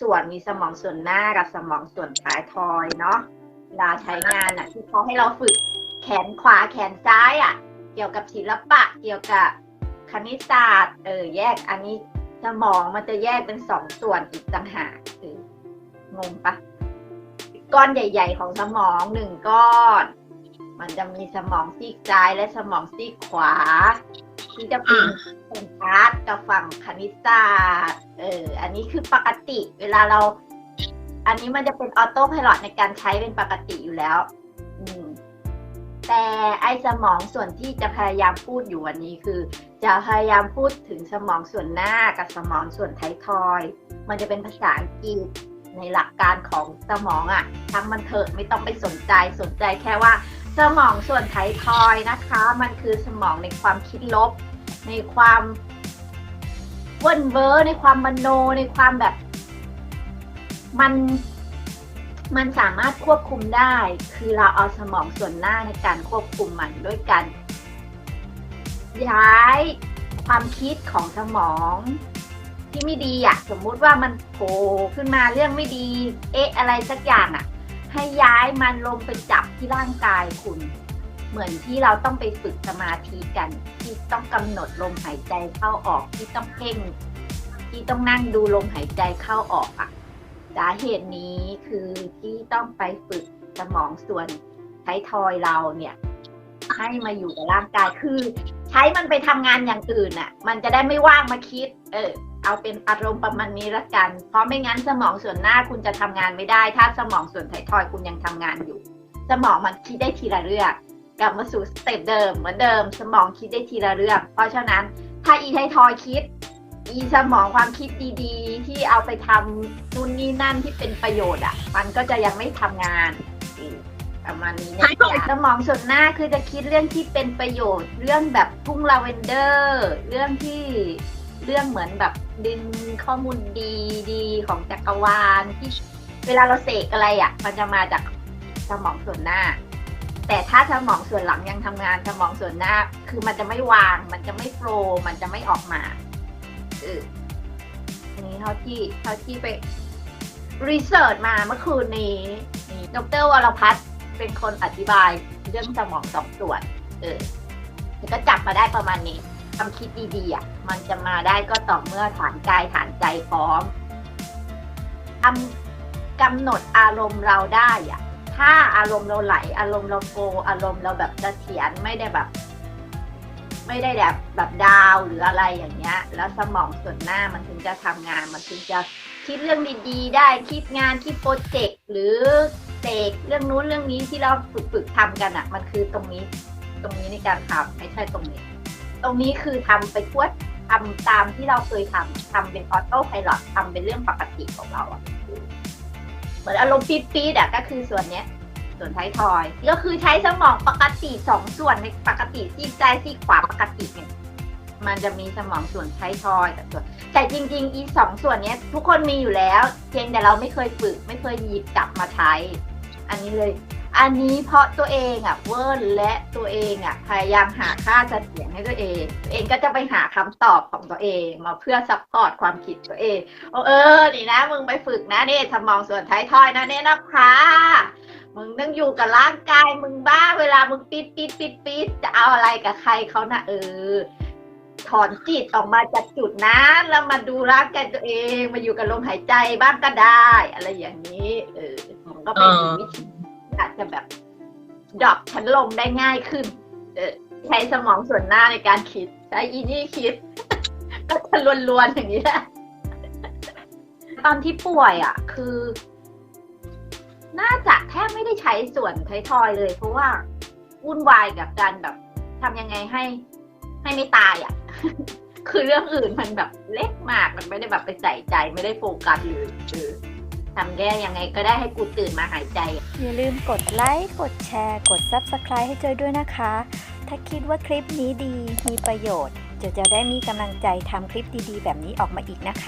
ส่วนมีสมองส่วนหน้ากับสมองส่วนท้ายทอยเนาะเวลาใช้งานอะที่เขาให้เราฝึกแขนขวาแขนซ้ายอะ เกี่ยวกับศิลปะ เกี่ยวกับคณิตศาสตร์เออแยกอันนี้สมองมันจะแยกเป็นสองส่วนอีกต่างหากเอองงปะก้อนใหญ่ ๆ ของสมองหนึ่งก้อน มันจะมีสมองซีกซ้ายและสมองซีกขวา ที่จะเป็นอ่าฝั่งอาร์ตกับฝั่งคณิตศาสตร์เอออันนี้คือปกติเวลาเรา อันนี้มันจะเป็นออโต้พายโในการใช้เป็นปกติอยู่แล้ว อืมแต่ไอสมองส่วนที่จะพยายามพูดอยู่วันนี้คือ จะพยายามพูดถึงสมองส่วนหน้ากับสมองส่วนท้ายทอยมันจะเป็นภาษาอังกฤษในหลักการของสมองอะ่ะทั้งมันเถอะไม่ต้องไปสนใจสนใจแค่ว่า สมองส่วนท้ายทอยนะคะ มันคือสมองในความคิดลบ ในความเวิร์นเวอร์ในความมโนในความแบบ มันมันสามารถควบคุมได้ คือเราเอาสมองส่วนหน้าในการควบคุมมันด้วยกันย้ายความคิดของสมองที่ไม่ดีอะสมมุติว่ามันโผล่ขึ้นมาเรื่องไม่ดี เอ๊ะอะไรสักอย่างอะให้ย้ายมันลงไปจับที่ร่างกายคุณ เหมือนที่เราต้องไปฝึกสมาธิกัน ที่ต้องกำหนดลมหายใจเข้าออกที่ต้องเพ่ง ที่ต้องนั่งดูลมหายใจเข้าออกอะสาเหตุนี้คือที่ต้องไปฝึกสมองส่วนท้ทอยเราเนี่ย ให้มาอยู่กับร่างกายคือ ใช้มันไปทำงานอย่างอื่นน่ะมันจะได้ไม่ว่างมาคิด เออ เอาเป็นอารมณ์ประมาณนี้ละกัน เพราะไม่งั้นสมองส่วนหน้าคุณจะทำงานไม่ได้ ถ้าสมองส่วนท้ทอยคุณยังทำงานอยู่ สมองมันคิดได้ทีละเรื่อง กลับมาสู่สเต็ปเดิมเหมือนเดิม สมองคิดได้ทีละเรื่อง เพราะฉะนั้นถ้าอีไททอยคิด อีสมองความคิดดีๆ ที่เอาไปทำนู่นนี่นั่นที่เป็นประโยชน์อะ มันก็จะยังไม่ทำงานอืมประมาณนี้นะจ๊ะสมองส่วนหน้าคือจะคิดเรื่องที่เป็นประโยชน์ เรื่องแบบทุ่งลาเวนเดอร์ เรื่องที่เรื่องเหมือนแบบดึงข้อมูลดีๆของจักรวาลที่เวลาเราเสกอะไรอะ มันจะมาจากสมองส่วนหน้า แต่ถ้าสมองส่วนหลังยังทำงานสมองส่วนหน้า คือมันจะไม่วาง มันจะไม่โฟล์มันจะไม่ออกมาอออันนี้เท่าที่เท่าที่ไปรีเสิร์ชมาเมื่อคืนนี้นี่ดรวรพัฒน์เป็นคนอธิบายเรื่องสมองสองส่วน เออแล้วก็จับมาได้ประมาณนี้ความคิดดีๆอะมันจะมาได้ก็ต่อเมื่อฐานกายฐานใจพร้อมทำกำหนดอารมณ์เราได้อะ ถ้าอารมณ์เราไหล อารมณ์เราโกอารมณ์เราแบบเสถียรไม่ได้แบบ ไม่ได้แบบแบบดาวหรืออะไรอย่างเงี้ย แล้วสมองส่วนหน้ามันถึงจะทำงาน มันถึงจะคิดเรื่องดีๆ ได้คิดงานคิดโปรเจกต์หรือเสกเรื่องนู้นเรื่องนี้ที่เราฝึกฝึกทำกันอะ่ะ มันคือตรงนี้ ตรงนี้ในการทำไม่ใช่ตรงนี้ ตรงนี้คือทำไปทั่วทำตามที่เราเคยทำทำเป็นออโต้ไพลอตทำเป็นเรื่องปกติของเราอะ เหมือนอารมณ์ปี๊ดๆอะก็คือส่วนเนี้ย ส่วนท้ายทอย ก็คือใช้สมองปกติสองส่วนในปกติซีกซ้ายซีกขวาปกติเนี่ยมันจะมีสมองส่วนท้ายทอยกับส่วน แต่จริง ๆ อีสองส่วนเนี้ย ทุกคนมีอยู่แล้ว เพียงแต่เราไม่เคยฝึก ไม่เคยหยิบจับมาใช้ อันนี้เลย อันนี้เพราะตัวเองอะเวิร์นและตัวเองอะพยายามหาค่าเสถียรให้ตัวเอง ตัวเองก็จะไปหาคำตอบของตัวเอง มาเพื่อซัพพอร์ตความคิดตัวเองโอ้เออนี่นะ มึงไปฝึกนะนี่สมองส่วนท้ายทอยนะเนี่ยนะคะมึงต้องอยู่กับร่างกายมึงบ้าเวลามึงปิดปิดปิดปิดจะเอาอะไรกับใครเขานะเออถอนจิตออกมาจากจุดนั้นแล้วมาดูร่างกายตัวเอง มาอยู่กับลมหายใจบ้างก็ได้ อะไรอย่างนี้ เออมันก็เป็นวิธี อาจจะแบบดรอปชั้นลมได้ง่ายขึ้น เออใช้สมองส่วนหน้าในการคิดใช้อีนี่คิด ก็จะลวนๆอย่างนี้แหละตอนที่ป่วยอะ คือ น่าจะแทบไม่ได้ใช้ส่วนไทยทอยเลย เพราะว่าวุ่นวายกับการแบบทำยังไงให้ ให้ไม่ตายอะ คือเรื่องอื่นมันแบบเล็กมากมันไม่ได้แบบไปใส่ใจไม่ได้โฟกัสเลยเออ ทำแก้ยังไงก็ได้ให้กูตื่นมาหายใจ อย่าลืมกดไลค์ กดแชร์ กด Subscribe ให้เจอยด้วยนะคะ ถ้าคิดว่าคลิปนี้ดี มีประโยชน์จะจะได้มีกำลังใจทำคลิปดีๆ แบบนี้ออกมาอีกนะคะ